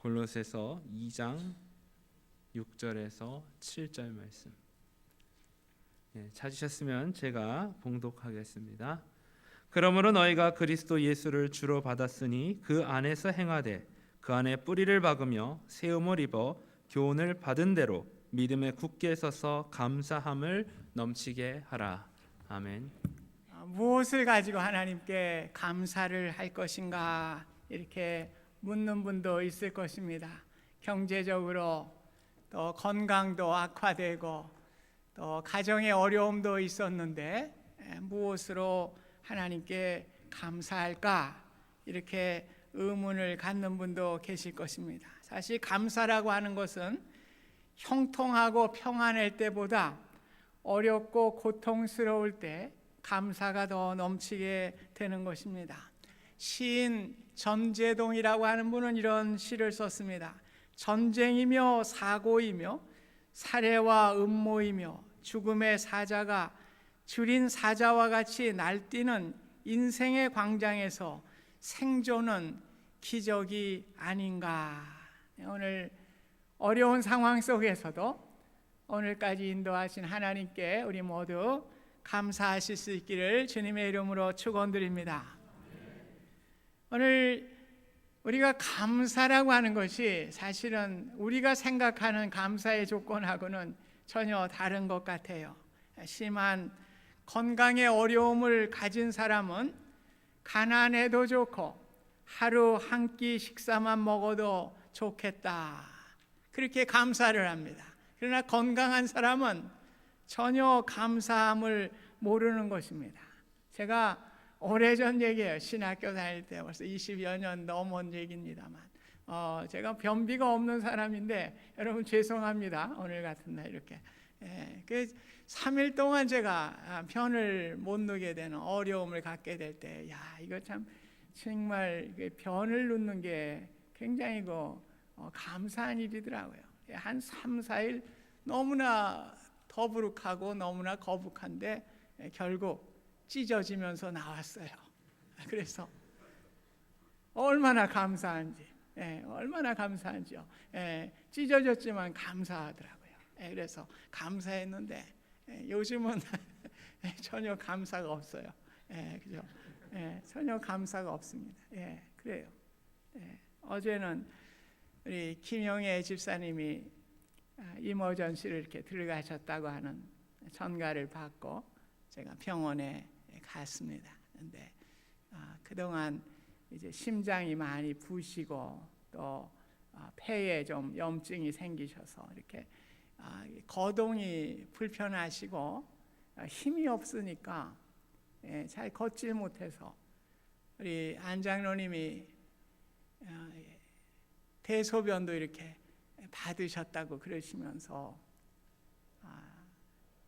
골로새서 2장 6절에서 7절 말씀. 예, 찾으셨으면 제가 봉독하겠습니다. 그러므로 너희가 그리스도 예수를 주로 받았으니 그 안에서 행하되 그 안에 뿌리를 박으며 세움을 입어 교훈을 받은 대로 믿음에 굳게 서서 감사함을 넘치게 하라. 아멘. 아, 무엇을 가지고 하나님께 감사를 할 것인가 이렇게 묻는 분도 있을 것입니다. 경제적으로 또 건강도 악화되고 또 가정의 어려움도 있었는데 에, 무엇으로 하나님께 감사할까 이렇게 의문을 갖는 분도 계실 것입니다. 사실 감사라고 하는 것은 형통하고 평안할 때보다 어렵고 고통스러울 때 감사가 더 넘치게 되는 것입니다. 시인 전재동이라고 하는 분은 이런 시를 썼습니다. 전쟁이며 사고이며 살해와 음모이며 죽음의 사자가 줄인 사자와 같이 날뛰는 인생의 광장에서 생존은 기적이 아닌가. 오늘 어려운 상황 속에서도 오늘까지 인도하신 하나님께 우리 모두 감사하실 수 있기를 주님의 이름으로 축원드립니다. 오늘 우리가 감사라고 하는 것이 사실은 우리가 생각하는 감사의 조건하고는 전혀 다른 것 같아요. 심한 건강의 어려움을 가진 사람은 가난해도 좋고 하루 한 끼 식사만 먹어도 좋겠다. 그렇게 감사를 합니다. 그러나 건강한 사람은 전혀 감사함을 모르는 것입니다. 제가 오래전 얘기예요. 신학교 다닐 때 벌써 20여 년 넘은 얘기입니다만. 어, 제가 변비가 없는 사람인데 여러분 죄송합니다. 오늘 같은 날 이렇게. 예, 그 3일 동안 제가 변을 못 누게 되는 어려움을 갖게 될 때, 야, 이거 참 정말 변을 눕는 게 굉장히 그 어, 감사한 일이더라고요. 예, 한 3, 4일 너무나 더부룩하고 너무나 거북한데 예, 결국 찢어지면서 나왔어요. 그래서 얼마나 감사한지, 예, 얼마나 감사한지요. 예, 찢어졌지만 감사하더라고요. 예, 그래서 감사했는데 예, 요즘은 전혀 감사가 없어요. 예, 그죠? 예, 전혀 감사가 없습니다. 예, 그래요. 예, 어제는 우리 김영애 집사님이 아, 이머전시를 이렇게 들어가셨다고 하는 전가를 받고 제가 병원에 갔습니다. 근데 아, 그동안 이제 심장이 많이 부시고 또 아, 폐에 좀 염증이 생기셔서 이렇게 아, 거동이 불편하시고 아, 힘이 없으니까 예, 잘 걷질 못해서 우리 안 장로님이 아, 예, 대소변도 이렇게 받으셨다고 그러시면서 아,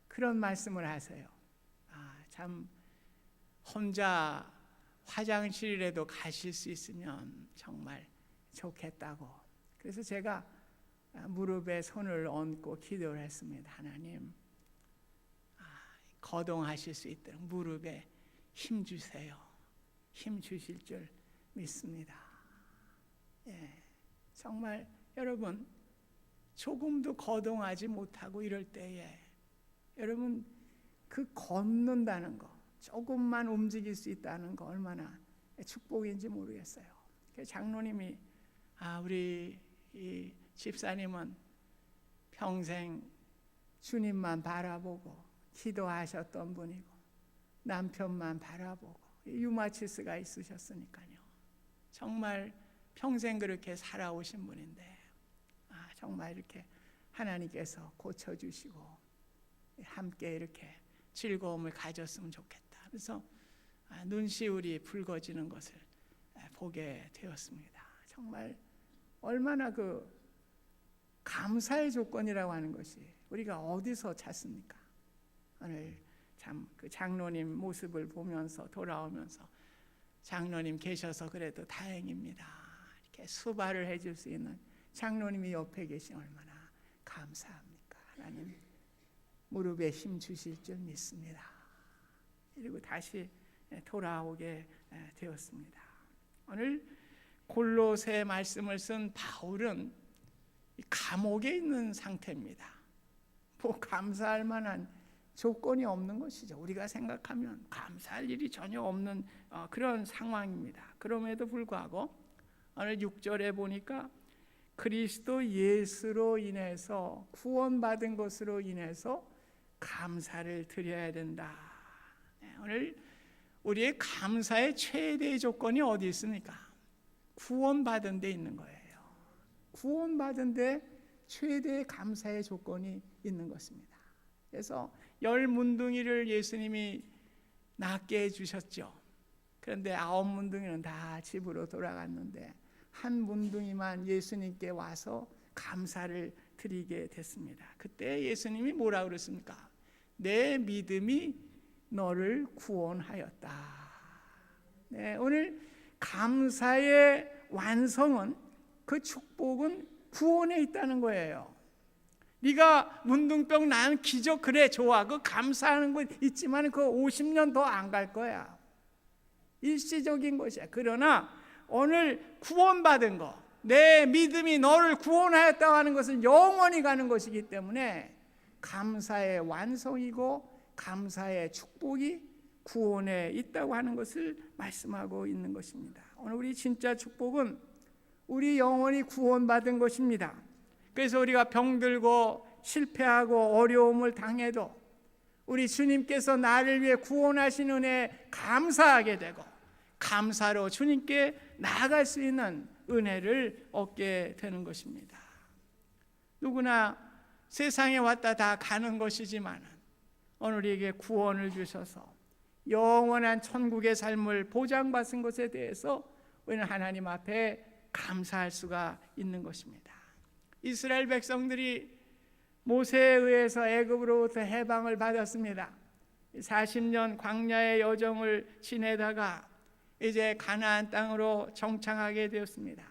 그런 말씀을 하세요. 아, 참 혼자 화장실이라도 가실 수 있으면 정말 좋겠다고. 그래서 제가 무릎에 손을 얹고 기도를 했습니다. 하나님, 아, 거동하실 수 있도록 무릎에 힘 주세요. 힘 주실 줄 믿습니다. 예, 정말 여러분 조금도 거동하지 못하고 이럴 때에 여러분 그 걷는다는 거 조금만 움직일 수 있다는 거 얼마나 축복인지 모르겠어요. 그 장로님이 아 우리 이 집사님은 평생 주님만 바라보고 기도하셨던 분이고 남편만 바라보고 유마치스가 있으셨으니까요. 정말 평생 그렇게 살아오신 분인데 아, 정말 이렇게 하나님께서 고쳐주시고 함께 이렇게 즐거움을 가졌으면 좋겠다. 그래서 아, 눈시울이 붉어지는 것을 보게 되었습니다. 정말 얼마나 그 감사의 조건이라고 하는 것이 우리가 어디서 찾습니까? 오늘 참 그 장로님 모습을 보면서 돌아오면서 장로님 계셔서 그래도 다행입니다. 이렇게 수발을 해줄 수 있는 장로님이 옆에 계시 얼마나 감사합니까? 하나님 무릎에 힘 주실 줄 믿습니다. 그리고 다시 돌아오게 되었습니다. 오늘 골로새 말씀을 쓴 바울은 이 감옥에 있는 상태입니다. 뭐 감사할 만한 조건이 없는 것이죠. 우리가 생각하면 감사할 일이 전혀 없는 어, 그런 상황입니다. 그럼에도 불구하고 오늘 6절에 보니까 그리스도 예수로 인해서 구원받은 것으로 인해서 감사를 드려야 된다. 네, 오늘 우리의 감사의 최대 조건이 어디 있습니까? 구원받은 데 있는 거예요. 구원받은 데 최대 감사의 조건이 있는 것입니다. 그래서 열 문둥이를 예수님이 낳게 해주셨죠. 그런데 아홉 문둥이는 다 집으로 돌아갔는데 한 문둥이만 예수님께 와서 감사를 드리게 됐습니다. 그때 예수님이 뭐라 그랬습니까? 내 믿음이 너를 구원하였다. 네, 오늘 감사의 완성은 그 축복은 구원에 있다는 거예요. 네가 문둥병 난 기적 그래 좋아 그 감사하는 거 있지만 그 50년 더 안 갈 거야 일시적인 것이야 그러나 오늘 구원받은 거 내 믿음이 너를 구원하였다고 하는 것은 영원히 가는 것이기 때문에 감사의 완성이고 감사의 축복이 구원에 있다고 하는 것을 말씀하고 있는 것입니다 오늘 우리 진짜 축복은 우리 영원히 구원받은 것입니다 그래서 우리가 병들고 실패하고 어려움을 당해도 우리 주님께서 나를 위해 구원하신 은혜에 감사하게 되고 감사로 주님께 나아갈 수 있는 은혜를 얻게 되는 것입니다. 누구나 세상에 왔다 다 가는 것이지만 오늘 우리에게 구원을 주셔서 영원한 천국의 삶을 보장받은 것에 대해서 우리는 하나님 앞에 감사할 수가 있는 것입니다. 이스라엘 백성들이 모세에 의해서 애굽으로부터 해방을 받았습니다. 40년 광야의 여정을 지내다가 이제 가나안 땅으로 정착하게 되었습니다.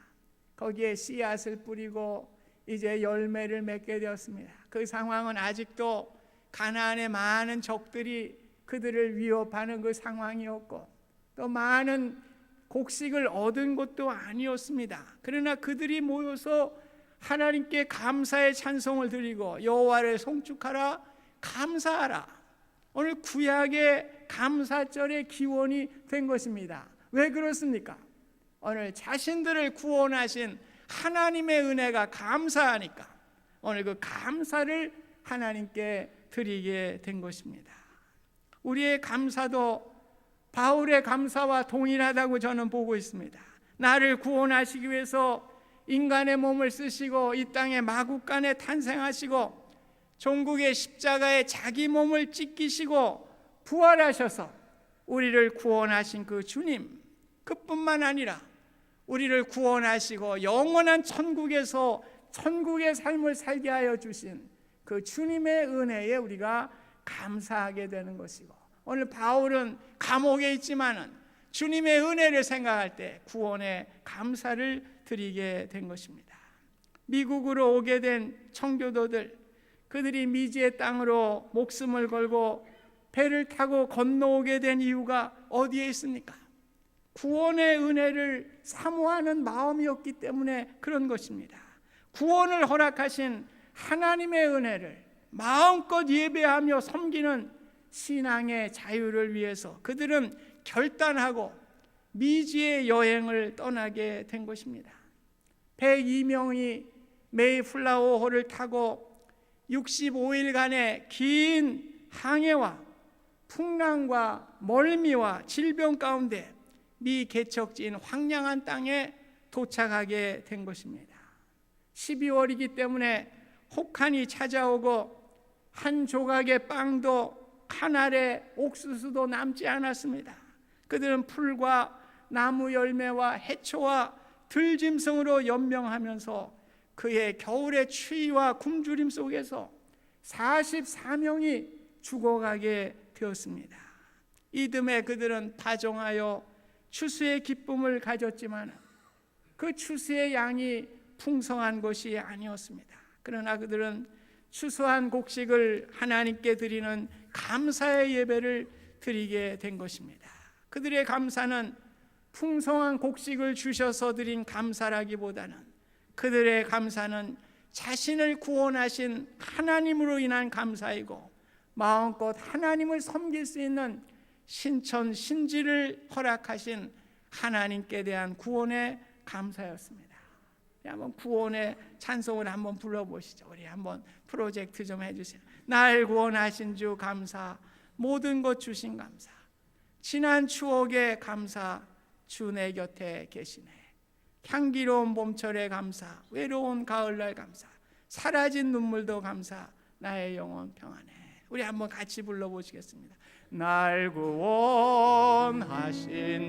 거기에 씨앗을 뿌리고 이제 열매를 맺게 되었습니다. 그 상황은 아직도 가나안의 많은 적들이 그들을 위협하는 그 상황이었고 또 많은 곡식을 얻은 것도 아니었습니다. 그러나 그들이 모여서 하나님께 감사의 찬송을 드리고 여호와를 송축하라 감사하라. 오늘 구약의 감사절의 기원이 된 것입니다. 왜 그렇습니까? 오늘 자신들을 구원하신 하나님의 은혜가 감사하니까 오늘 그 감사를 하나님께 드리게 된 것입니다. 우리의 감사도 바울의 감사와 동일하다고 저는 보고 있습니다. 나를 구원하시기 위해서 인간의 몸을 쓰시고 이 땅에 마국간에 탄생하시고 종국의 십자가에 자기 몸을 찢기시고 부활하셔서 우리를 구원하신 그 주님 그뿐만 아니라 우리를 구원하시고 영원한 천국에서 천국의 삶을 살게 하여 주신 그 주님의 은혜에 우리가 감사하게 되는 것이고 오늘 바울은 감옥에 있지만은 주님의 은혜를 생각할 때 구원의 감사를 드리게 된 것입니다. 미국으로 오게 된 청교도들 그들이 미지의 땅으로 목숨을 걸고 배를 타고 건너오게 된 이유가 어디에 있습니까? 구원의 은혜를 사모하는 마음이었기 때문에 그런 것입니다. 구원을 허락하신 하나님의 은혜를 마음껏 예배하며 섬기는 신앙의 자유를 위해서 그들은 결단하고 미지의 여행을 떠나게 된 것입니다. 102명이 메이플라워호를 타고 65일간의 긴 항해와 풍랑과 멀미와 질병 가운데 미 개척지인 황량한 땅에 도착하게 된 것입니다. 12월이기 때문에 혹한이 찾아오고 한 조각의 빵도 카날의 옥수수도 남지 않았습니다. 그들은 풀과 나무 열매와 해초와 들짐승으로 연명하면서 그의 겨울의 추위와 굶주림 속에서 44명이 죽어가게 되었습니다. 이듬해 그들은 파종하여 추수의 기쁨을 가졌지만 그 추수의 양이 풍성한 것이 아니었습니다. 그러나 그들은 추수한 곡식을 하나님께 드리는 감사의 예배를 드리게 된 것입니다. 그들의 감사는 풍성한 곡식을 주셔서 드린 감사라기보다는 그들의 감사는 자신을 구원하신 하나님으로 인한 감사이고 마음껏 하나님을 섬길 수 있는 신천 신지를 허락하신 하나님께 대한 구원의 감사였습니다. 한번 구원의 찬송을 한번 불러보시죠. 우리 한번 프로젝트 좀 해주세요. 날 구원하신 주 감사, 모든 것 주신 감사, 지난 추억의 감사, 주 내 곁에 계시네. 향기로운 봄철의 감사, 외로운 가을날 감사, 사라진 눈물도 감사, 나의 영혼 평안해. 우리 한번 같이 불러보시겠습니다. 날 구원하신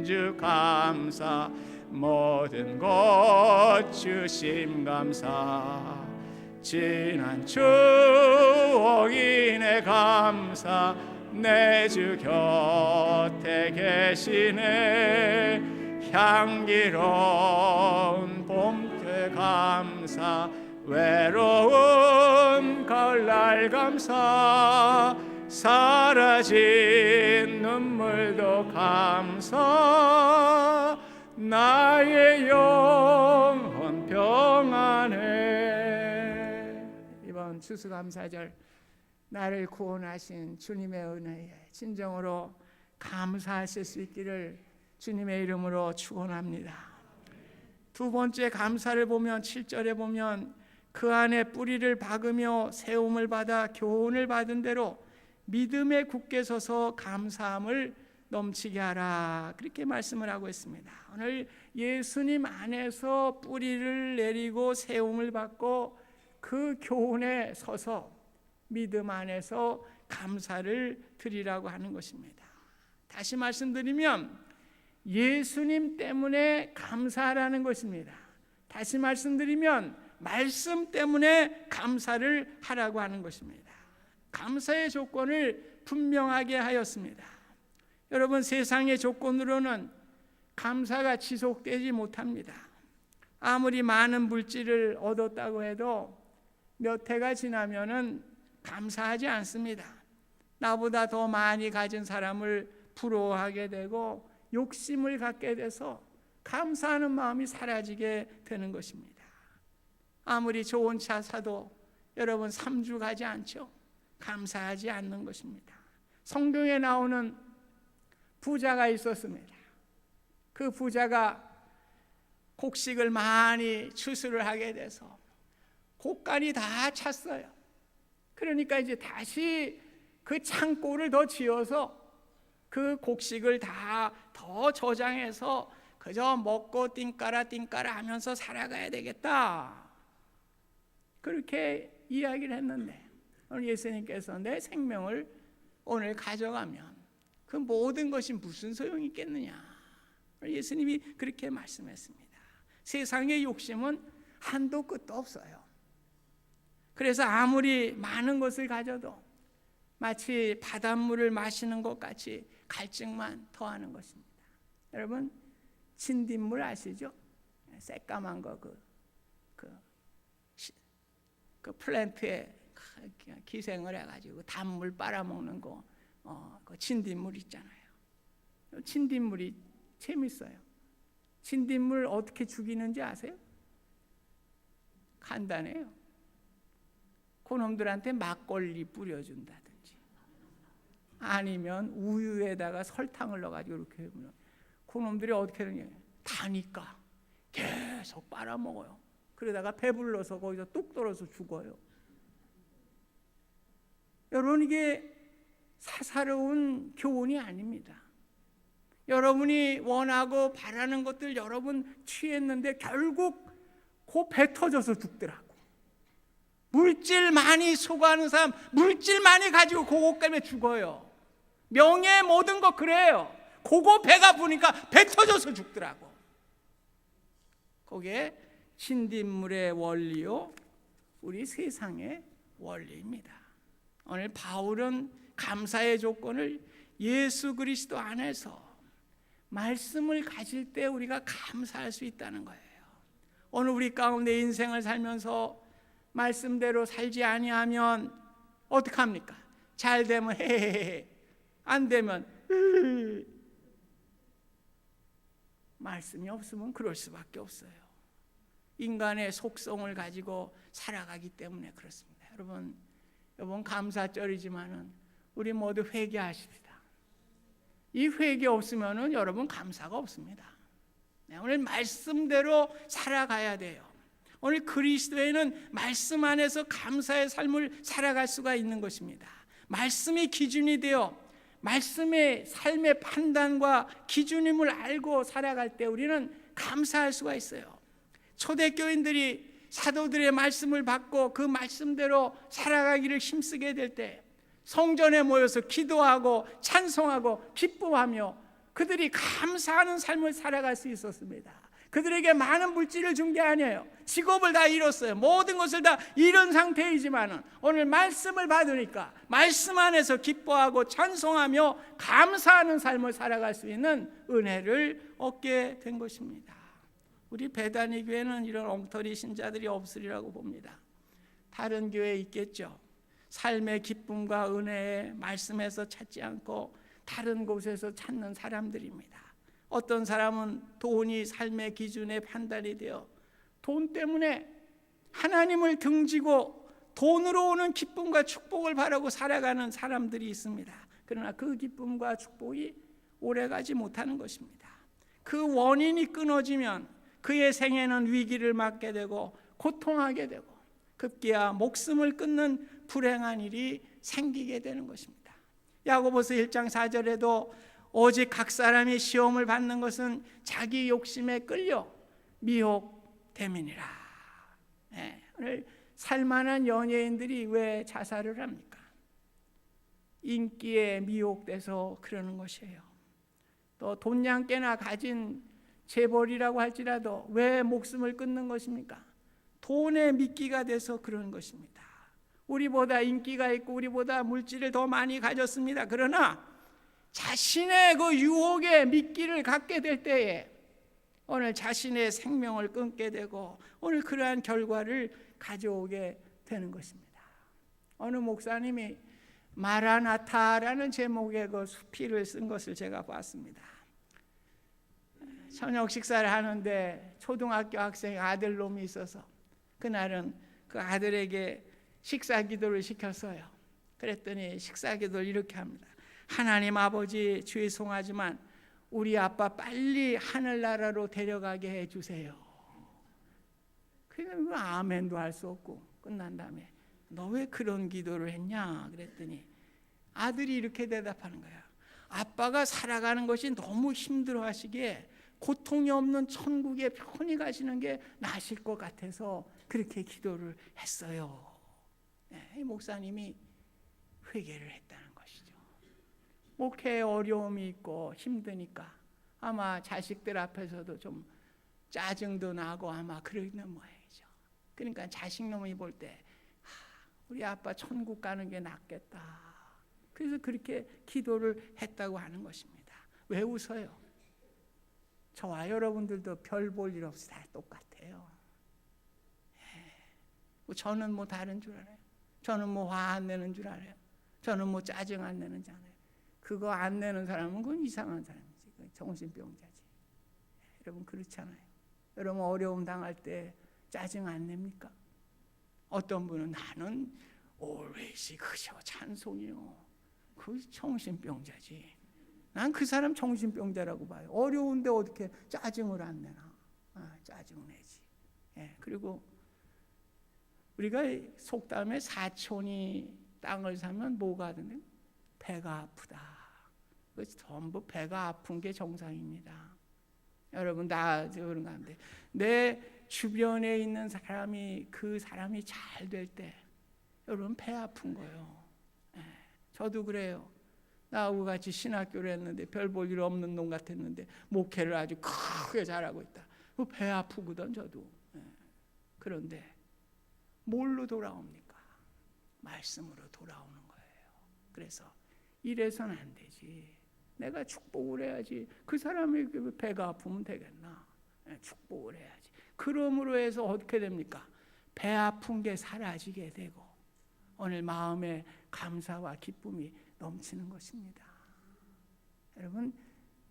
주 감사, 모든 것 주심 감사, 지난 추억이네 감사, 내 주 곁에 계시네. 향기로운 봄새 감사 외로운 가을날 감사 사라진 눈물도 감사 나의 영혼 평안해 이번 추수감사절 나를 구원하신 주님의 은혜에 진정으로 감사하실 수 있기를 주님의 이름으로 축원합니다. 두 번째 감사를 보면 7절에 보면 그 안에 뿌리를 박으며 세움을 받아 교훈을 받은 대로 믿음에 굳게 서서 감사함을 넘치게 하라 그렇게 말씀을 하고 있습니다. 오늘 예수님 안에서 뿌리를 내리고 세움을 받고 그 교훈에 서서 믿음 안에서 감사를 드리라고 하는 것입니다. 다시 말씀드리면 예수님 때문에 감사하라는 것입니다. 다시 말씀드리면 말씀 때문에 감사를 하라고 하는 것입니다. 감사의 조건을 분명하게 하였습니다. 여러분 세상의 조건으로는 감사가 지속되지 못합니다. 아무리 많은 물질을 얻었다고 해도 몇 해가 지나면은 감사하지 않습니다. 나보다 더 많이 가진 사람을 부러워하게 되고 욕심을 갖게 돼서 감사하는 마음이 사라지게 되는 것입니다. 아무리 좋은 차 사도 여러분 3주 가지 않죠. 감사하지 않는 것입니다. 성경에 나오는 부자가 있었습니다. 그 부자가 곡식을 많이 추수를 하게 돼서 곡간이 다 찼어요. 그러니까 이제 다시 그 창고를 더 지어서 그 곡식을 다 더 저장해서 그저 먹고 띵까라 띵까라 하면서 살아가야 되겠다. 그렇게 이야기를 했는데 오늘 예수님께서 내 생명을 오늘 가져가면 그 모든 것이 무슨 소용이 있겠느냐. 예수님이 그렇게 말씀했습니다. 세상의 욕심은 한도 끝도 없어요. 그래서 아무리 많은 것을 가져도 마치 바닷물을 마시는 것 같이 갈증만 더하는 것입니다. 여러분 진딧물 아시죠? 새까만 거 그 그, 그 플랜트에 기생을 해가지고 단물 빨아먹는 거, 어, 그 진딧물 있잖아요. 진딧물이 재밌어요. 진딧물 어떻게 죽이는지 아세요? 간단해요. 그놈들한테 막걸리 뿌려준다든지 아니면 우유에다가 설탕을 넣어가지고 이렇게 하면 그놈들이 어떻게 하느냐 다니까 계속 빨아먹어요. 그러다가 배불러서 거기서 뚝 떨어서 죽어요. 여러분 이게 사사로운 교훈이 아닙니다. 여러분이 원하고 바라는 것들 여러분 취했는데 결국 그배 터져서 죽더라고. 물질 많이 소구하는 사람 물질 많이 가지고 그것 때문에 죽어요. 명예 모든 거 그래요. 그거 배가 부니까 배 터져서 죽더라고. 그게 진딧물의 원리요. 우리 세상의 원리입니다. 오늘 바울은 감사의 조건을 예수 그리스도 안에서 말씀을 가질 때 우리가 감사할 수 있다는 거예요. 오늘 우리 가운데 인생을 살면서 말씀대로 살지 아니하면 어떻게 합니까? 잘 되면 헤헤헤 안 되면 으 말씀이 없으면 그럴 수밖에 없어요. 인간의 속성을 가지고 살아가기 때문에 그렇습니다. 여러분, 이번 감사절이지만은 우리 모두 회개하십시다. 이 회개 없으면은 여러분 감사가 없습니다. 네, 오늘 말씀대로 살아가야 돼요. 오늘 그리스도에는 말씀 안에서 감사의 삶을 살아갈 수가 있는 것입니다. 말씀이 기준이 되어 말씀의 삶의 판단과 기준임을 알고 살아갈 때 우리는 감사할 수가 있어요. 초대교인들이 사도들의 말씀을 받고 그 말씀대로 살아가기를 힘쓰게 될 때 성전에 모여서 기도하고 찬송하고 기뻐하며 그들이 감사하는 삶을 살아갈 수 있었습니다. 그들에게 많은 물질을 준 게 아니에요. 직업을 다 잃었어요. 모든 것을 다 잃은 상태이지만은 오늘 말씀을 받으니까 말씀 안에서 기뻐하고 찬송하며 감사하는 삶을 살아갈 수 있는 은혜를 얻게 된 것입니다. 우리 배단위 교회는 이런 엉터리 신자들이 없으리라고 봅니다. 다른 교회 있겠죠. 삶의 기쁨과 은혜에 말씀에서 찾지 않고 다른 곳에서 찾는 사람들입니다. 어떤 사람은 돈이 삶의 기준의 판단이 되어 돈 때문에 하나님을 등지고 돈으로 오는 기쁨과 축복을 바라고 살아가는 사람들이 있습니다. 그러나 그 기쁨과 축복이 오래가지 못하는 것입니다. 그 원인이 끊어지면 그의 생에는 위기를 맞게 되고 고통하게 되고 급기야 목숨을 끊는 불행한 일이 생기게 되는 것입니다. 야고보서 1장 4절에도 오직 각 사람이 시험을 받는 것은 자기 욕심에 끌려 미혹됨이니라. 네, 오늘 살만한 연예인들이 왜 자살을 합니까? 인기에 미혹돼서 그러는 것이에요. 또 돈양깨나 가진 재벌이라고 할지라도 왜 목숨을 끊는 것입니까? 돈에 미끼가 돼서 그런 것입니다. 우리보다 인기가 있고 우리보다 물질을 더 많이 가졌습니다. 그러나 자신의 그 유혹에 미끼를 갖게 될 때에 오늘 자신의 생명을 끊게 되고 오늘 그러한 결과를 가져오게 되는 것입니다. 어느 목사님이 마라나타라는 제목의 그 수필을 쓴 것을 제가 봤습니다. 저녁 식사를 하는데 초등학교 학생 아들 놈이 있어서 그날은 그 아들에게 식사 기도를 시켰어요. 그랬더니 식사 기도를 이렇게 합니다. 하나님 아버지 죄송하지만 우리 아빠 빨리 하늘나라로 데려가게 해 주세요. 그냥 아멘도 할 수 없고 끝난 다음에 너 왜 그런 기도를 했냐 그랬더니 아들이 이렇게 대답하는 거야. 아빠가 살아가는 것이 너무 힘들어 하시기에 고통이 없는 천국에 편히 가시는 게 나으실 것 같아서 그렇게 기도를 했어요. 네, 이 목사님이 회개를 했다는 것이죠. 목회에 어려움이 있고 힘드니까 아마 자식들 앞에서도 좀 짜증도 나고 아마 그러는 모양이죠. 그러니까 자식 놈이 볼 때 우리 아빠 천국 가는 게 낫겠다. 그래서 그렇게 기도를 했다고 하는 것입니다. 왜 웃어요? 저와 여러분들도 별 볼 일 없이 다 똑같아요. 뭐 저는 뭐 다른 줄 알아요. 저는 뭐 화 안 내는 줄 알아요. 저는 뭐 짜증 안 내는 줄 알아요. 그거 안 내는 사람은 그건 이상한 사람이지. 정신병자지. 여러분 그렇잖아요. 여러분 어려움 당할 때 짜증 안 냅니까? 어떤 분은 나는 always 그저 찬송이요. 그 정신병자지. 난 그 사람 정신병자라고 봐요. 어려운데 어떻게 짜증을 안 내나? 아, 짜증 내지. 예, 그리고 우리가 속담에 사촌이 땅을 사면 뭐가 하던데? 배가 아프다. 그 전부 배가 아픈 게 정상입니다. 여러분 다 그런 가운데 내 주변에 있는 사람이 그 사람이 잘 될 때 여러분 배 아픈 거예요. 예, 저도 그래요. 나하고 같이 신학교를 했는데 별 볼 일 없는 놈 같았는데 목회를 아주 크게 잘하고 있다. 그배 아프거든 저도. 예, 그런데 뭘로 돌아옵니까? 말씀으로 돌아오는 거예요. 그래서 이래서는 안 되지. 내가 축복을 해야지. 그 사람이 그 배가 아프면 되겠나? 예, 축복을 해야지. 그러므로 해서 어떻게 됩니까? 배 아픈 게 사라지게 되고 오늘 마음에 감사와 기쁨이 넘치는 것입니다. 여러분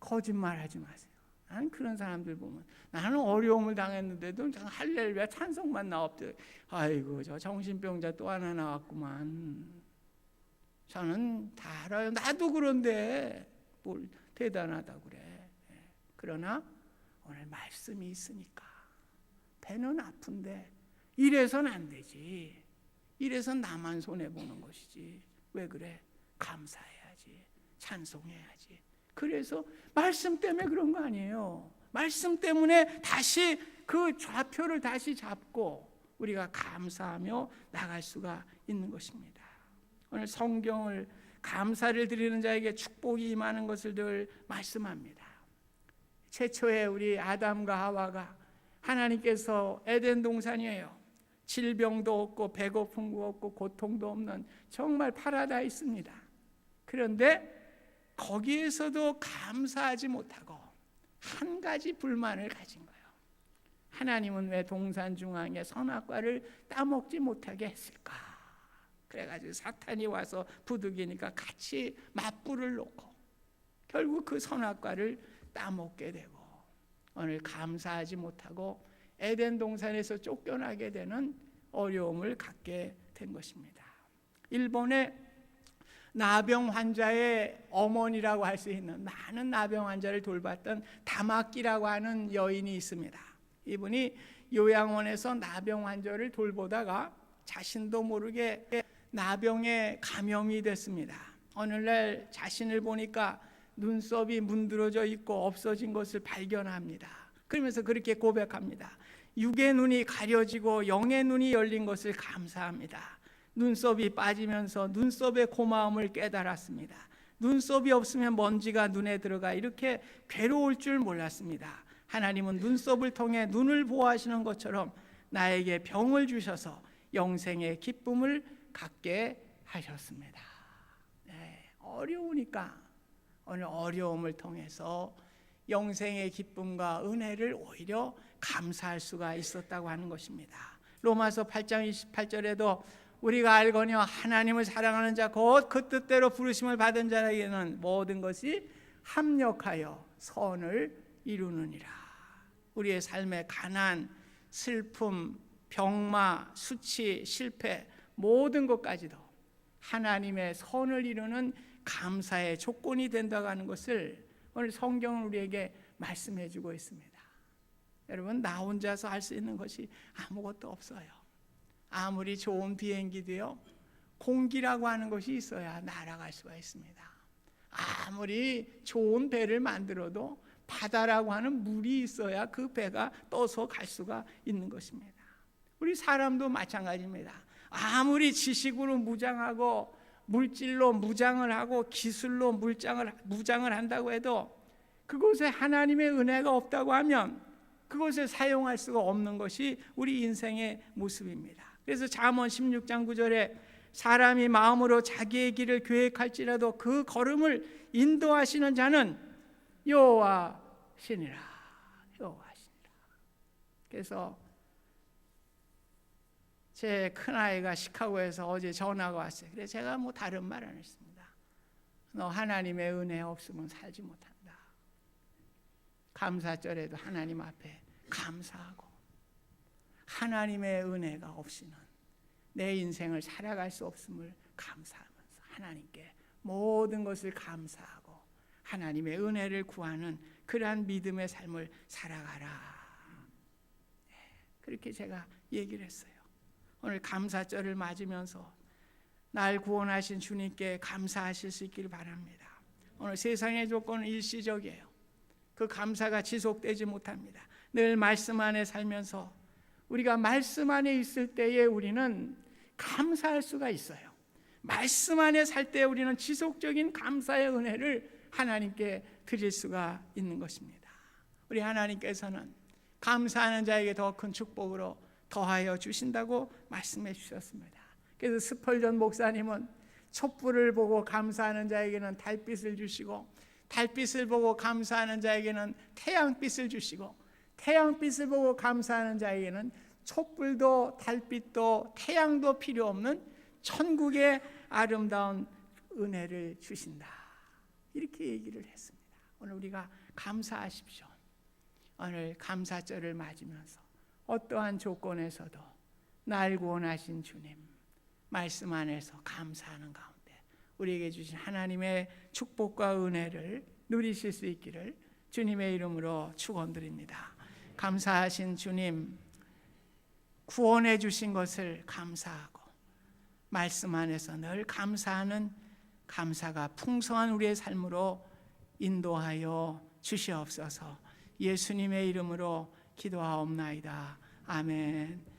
거짓말하지 마세요. 나는 그런 사람들 보면 나는 어려움을 당했는데도 할렐루야 찬송만 나왔대. 아이고 저 정신병자 또 하나 나왔구만. 저는 다 알아요. 나도 그런데 뭘 대단하다 그래. 예. 그러나 오늘 말씀이 있으니까 배는 아픈데 이래선 안 되지. 이래선 나만 손해 보는 것이지. 왜 그래? 감사해야지. 찬송해야지. 그래서 말씀 때문에 그런 거 아니에요. 말씀 때문에 다시 그 좌표를 다시 잡고 우리가 감사하며 나갈 수가 있는 것입니다. 오늘 성경을 감사를 드리는 자에게 축복이 임하는 것을 늘 말씀합니다. 최초에 우리 아담과 하와가 하나님께서 에덴 동산이에요. 질병도 없고 배고픔도 없고 고통도 없는 정말 파라다이스입니다. 그런데 거기에서도 감사하지 못하고 한 가지 불만을 가진 거예요. 하나님은 왜 동산 중앙에 선악과를 따먹지 못하게 했을까? 그래가지고 사탄이 와서 부득이니까 같이 맞불을 놓고 결국 그 선악과를 따먹게 되고 오늘 감사하지 못하고 에덴 동산에서 쫓겨나게 되는 어려움을 갖게 된 것입니다. 일본의 나병 환자의 어머니라고 할 수 있는 많은 나병 환자를 돌봤던 다마키라고 하는 여인이 있습니다. 이분이 요양원에서 나병 환자를 돌보다가 자신도 모르게 나병에 감염이 됐습니다. 어느 날 자신을 보니까 눈썹이 문드러져 있고 없어진 것을 발견합니다. 그러면서 그렇게 고백합니다. 육의 눈이 가려지고 영의 눈이 열린 것을 감사합니다. 눈썹이 빠지면서 눈썹의 고마움을 깨달았습니다. 눈썹이 없으면 먼지가 눈에 들어가 이렇게 괴로울 줄 몰랐습니다. 하나님은 눈썹을 통해 눈을 보호하시는 것처럼 나에게 병을 주셔서 영생의 기쁨을 갖게 하셨습니다. 네, 어려우니까 오늘 어려움을 통해서 영생의 기쁨과 은혜를 오히려 감사할 수가 있었다고 하는 것입니다. 로마서 8장 28절에도 우리가 알거니와 하나님을 사랑하는 자 곧 그 뜻대로 부르심을 받은 자에게는 모든 것이 합력하여 선을 이루느니라. 우리의 삶의 가난, 슬픔, 병마, 수치, 실패 모든 것까지도 하나님의 선을 이루는 감사의 조건이 된다고 하는 것을 오늘 성경은 우리에게 말씀해 주고 있습니다. 여러분 나 혼자서 할 수 있는 것이 아무것도 없어요. 아무리 좋은 비행기도요. 공기라고 하는 것이 있어야 날아갈 수가 있습니다. 아무리 좋은 배를 만들어도 바다라고 하는 물이 있어야 그 배가 떠서 갈 수가 있는 것입니다. 우리 사람도 마찬가지입니다. 아무리 지식으로 무장하고 물질로 무장을 하고 기술로 물장을 무장을 한다고 해도 그곳에 하나님의 은혜가 없다고 하면 그것을 사용할 수가 없는 것이 우리 인생의 모습입니다. 그래서 잠언 16장 9절에 사람이 마음으로 자기의 길을 계획할지라도 그 걸음을 인도하시는 자는 여호와시니라. 여호와시니라. 그래서 제 큰아이가 시카고에서 어제 전화가 왔어요. 그래서 제가 뭐 다른 말 안 했습니다. 너 하나님의 은혜 없으면 살지 못한다. 감사절에도 하나님 앞에 감사하고 하나님의 은혜가 없이는 내 인생을 살아갈 수 없음을 감사하면서 하나님께 모든 것을 감사하고 하나님의 은혜를 구하는 그러한 믿음의 삶을 살아가라. 네, 그렇게 제가 얘기를 했어요. 오늘 감사절을 맞으면서 날 구원하신 주님께 감사하실 수 있기를 바랍니다. 오늘 세상의 조건은 일시적이에요. 그 감사가 지속되지 못합니다. 늘 말씀 안에 살면서 우리가 말씀 안에 있을 때에 우리는 감사할 수가 있어요. 말씀 안에 살 때 우리는 지속적인 감사의 은혜를 하나님께 드릴 수가 있는 것입니다. 우리 하나님께서는 감사하는 자에게 더 큰 축복으로 더하여 주신다고 말씀해 주셨습니다. 그래서 스펄전 목사님은 촛불을 보고 감사하는 자에게는 달빛을 주시고 달빛을 보고 감사하는 자에게는 태양빛을 주시고 태양빛을 보고 감사하는 자에게는 촛불도 달빛도 태양도 필요 없는 천국의 아름다운 은혜를 주신다. 이렇게 얘기를 했습니다. 오늘 우리가 감사하십시오. 오늘 감사절을 맞으면서 어떠한 조건에서도 날 구원하신 주님 말씀 안에서 감사하는 가운데 우리에게 주신 하나님의 축복과 은혜를 누리실 수 있기를 주님의 이름으로 축원드립니다. 감사하신 주님 구원해 주신 것을 감사하고 말씀 안에서 늘 감사하는 감사가 풍성한 우리의 삶으로 인도하여 주시옵소서. 예수님의 이름으로 기도하옵나이다. 아멘.